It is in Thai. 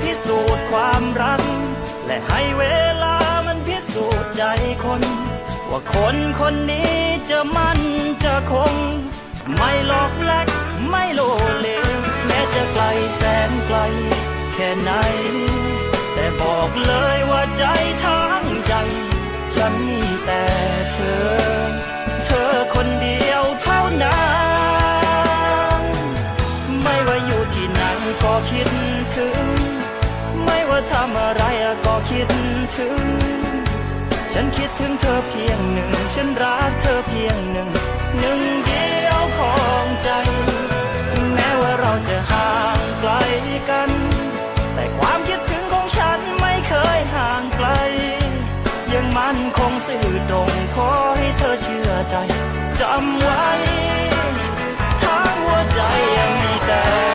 พิสูจน์ความรัก และให้เวลามันพิสูจน์ใจคน ว่าคนคนนี้จะมั่นจะคง ไม่หลอกแลกไม่โลเลแม้จะไกลแสนไกล แค่ไหน แต่บอกเลยว่าใจทั้งใจ ฉันมีแต่เธอ เธอคนเดียวเท่านั้นไม่ว่าอยู่ที่ไหนก็คิดถึงำอะไรก็คิดถึง ฉันคิดถึงเธอเพียงหนึ่ง ฉันรักเธอเพียงหนึ่ง หนึ่งเดียวของใจ แม้ว่าเราจะห่างไกลกัน แต่ความคิดถึงของฉันไม่เคยห่างไกล ยังมันคงซื่อตรงขอให้เธอเชื่อใจจำไว้